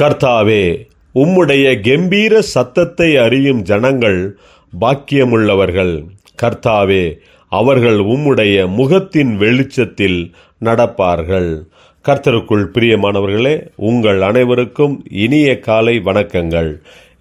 கர்த்தாவே உம்முடைய கெம்பீர சத்தத்தை அறியும் ஜனங்கள் பாக்கியமுள்ளவர்கள். கர்த்தாவே அவர்கள் உம்முடைய முகத்தின் வெளிச்சத்தில் நடப்பார்கள். கர்த்தருக்குள் பிரியமானவர்களே உங்கள் அனைவருக்கும் இனிய காலை வணக்கங்கள்.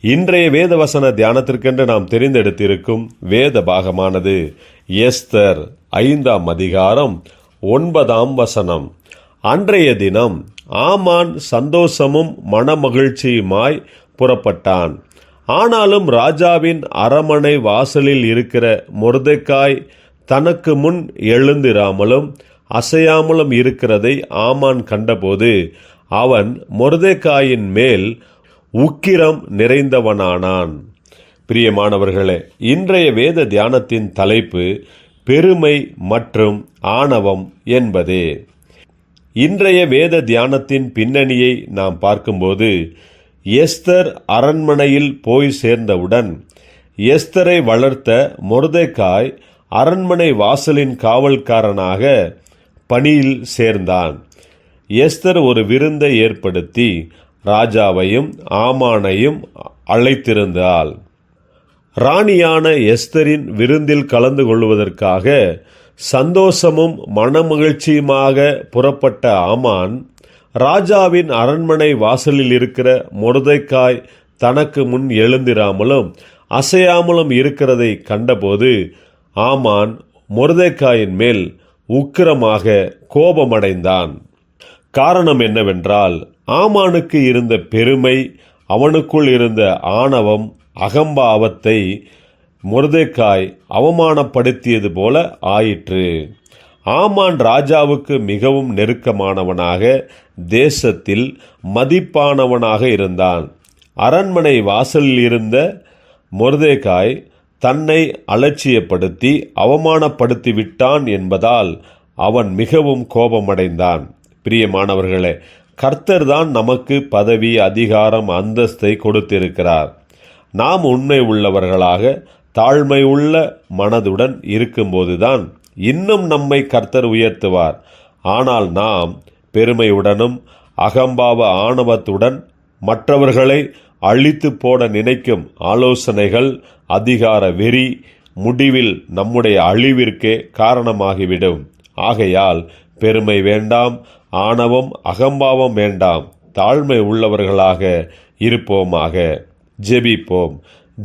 இன்றைய வேதவசன தியானத்திற்கென்று நாம் தெரிந்தெடுத்திருக்கும் வேத பாகமானது எஸ்தர் ஐந்தாம் அதிகாரம் ஒன்பதாம் வசனம். அன்றைய தினம் ஆமான் சந்தோஷமும் மனமகிழ்ச்சியுமாய் புறப்பட்டான். ஆனாலும் ராஜாவின் அரமனை வாசலில் இருக்கிற முருதைக்காய் தனக்கு முன் எழுந்திராமலும் அசையாமலும் இருக்கிறதை ஆமான் கண்டபோது அவன் முருதைக்காயின் மேல் உக்கிரம் நிறைந்தவனானான். பிரியமானவர்களே இன்றைய வேத தியானத்தின் தலைப்பு பெருமை மற்றும் ஆணவம் என்பதே. இன்றைய வேத தியானத்தின் பின்னணியை நாம் பார்க்கும்போது எஸ்தர் அரண்மனையில் போய் சேர்ந்தவுடன் எஸ்தரை வளர்த்த மொர்தேக்காய் அரண்மனை வாசலின் காவல்காரனாக பணியில் சேர்ந்தான். எஸ்தர் ஒரு விருந்தை ஏற்படுத்தி ராஜாவையும் ஆமானையும் அழைத்திருந்தாள். ராணியான எஸ்தரின் விருந்தில் கலந்து கொள்வதற்காக சந்தோஷமும் மனமகிழ்ச்சியுமாக புறப்பட்ட ஆமான் ராஜாவின் அரண்மனை வாசலில் இருக்கிற முருதைக்காய் தனக்கு முன் எழுந்திராமலும் அசையாமலும் இருக்கிறதை கண்டபோது ஆமான் முருதைக்காயின் மேல் உக்கிரமாக கோபமடைந்தான். காரணம் என்னவென்றால் ஆமானுக்கு இருந்த பெருமை அவனுக்குள் இருந்த ஆணவம் அகம்பாவத்தை மொர்தெக்காய் அவமானப்படுத்தியது போல ஆயிற்று. ஆமான் ராஜாவுக்கு மிகவும் நெருக்கமானவனாக தேசத்தில் மதிப்பானவனாக இருந்தான். அரண்மனை வாசலில் இருந்த மொர்தேகாய் தன்னை அலட்சியப்படுத்தி அவமானப்படுத்தி விட்டான் என்பதால் அவன் மிகவும் கோபமடைந்தான். பிரியமானவர்களே கர்த்தர் தான் நமக்கு பதவி அதிகாரம் அந்தஸ்தை கொடுத்திருக்கிறார். நாம் உண்மை உள்ளவர்களாக தாழ்மை உள்ள மனதுடன் இருக்கும்போதுதான் இன்னும் நம்மை கர்த்தர் உயர்த்துவார். ஆனால் நாம் பெருமையுடனும் அகம்பாவ ஆணவத்துடன் மற்றவர்களை அழித்து போட நினைக்கும் ஆலோசனைகள் அதிகார வெறி முடிவில் நம்முடைய அழிவிற்கே காரணமாகிவிடும். ஆகையால் பெருமை வேண்டாம் ஆணவம் அகம்பாவம் வேண்டாம். தாழ்மை உள்ளவர்களாக இருப்போமாக. ஜெபிப்போம்.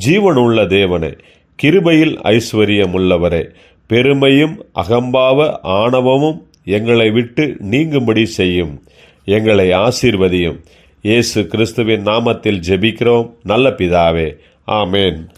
ஜீவனுள்ள தேவனே கிருபையில் ஐஸ்வரியம் உள்ளவரே பெருமையும் அகம்பாவ ஆணவமும் எங்களை விட்டு நீங்கும்படி செய்யும். எங்களை ஆசீர்வதியும். இயேசு கிறிஸ்துவின் நாமத்தில் ஜெபிக்கிறோம். நல்ல பிதாவே. ஆமேன்.